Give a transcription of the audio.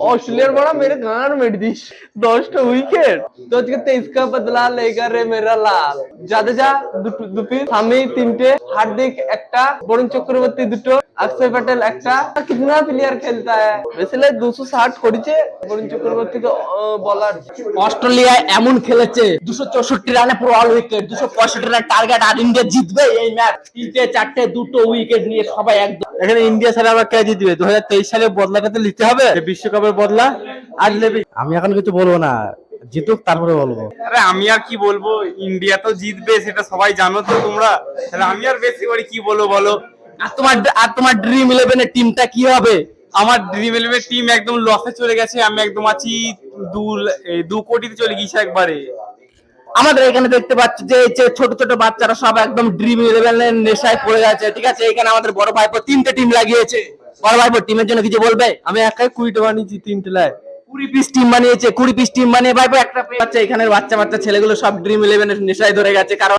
ऑस्ट्रेलियर बड़ा मेरे गान मेट दी দশটা উইকেট তো আজকে তেইশকা বদলা লেগা রে মেরা লাল জাদেজা দুটো দুটি সামি তিনটে হার্দিক একটা বরুণ চক্রবর্তী দুটো অক্ষয় প্যাটেল একটা কিতনা প্লেয়ার খেলতা है वैसे দুশো ষাট করেছে বরুণ চক্রবর্তী তো বলার অস্ট্রেলিয়া এমন খেলেছে দুশো চৌষট্টি রানে পুরো অল উইকেট দুশো পঁয়ষট্টি রান টার্গেট আর ইন্ডিয়া জিতবে এই ম্যাচ তিনটে চারটে দুটো উইকেট নিয়ে সবাই একদম এখানে ইন্ডিয়া ছাড়া আবার কে জিতবে দু হাজার তেইশ সালে বদলাটা তো নিতে হবে এই বিশ্বকাপের বদলা আজ নেবে আমি এখন কিছু বলব না। জিতুক তারপরে বলব। আরে আমি আর কি বলব? ইন্ডিয়া তো জিতবে সেটা সবাই জানো তো তোমরা। তাহলে আমি আর বেশি করে কি বলব বলো? আর তোমার আর তোমার ড্রিম ইলেভেনের টিমটা কি হবে? আমার ড্রিম ইলেভেন টিম একদম লসে চলে গেছে আমি একদম আছি দু দু কোটিতে চলে গেছে একবারে। আমাদের এখানে দেখতে পাচ্ছি যে যে ছোট ছোট বাচ্চারা সব একদম ড্রিম ইলেভেনের নেশায় পড়ে গেছে ঠিক আছে? এখানে আমাদের বড় ভাইপো তিনটে টিম লাগিয়েছে। বড় টিমের জন্য কিছু বলবে? আমি একাই কুড়িটা বানিয়েছি তিনটে লাই কুড়ি পিস টিম বানিয়েছে, কুড়ি পিস টিম বানিয়ে ভাইপো একটা বাচ্চা এখানে বাচ্চা বাচ্চা ছেলেগুলো সব ড্রিম ইলেভেনের নেশায় ধরে গেছে, কারণ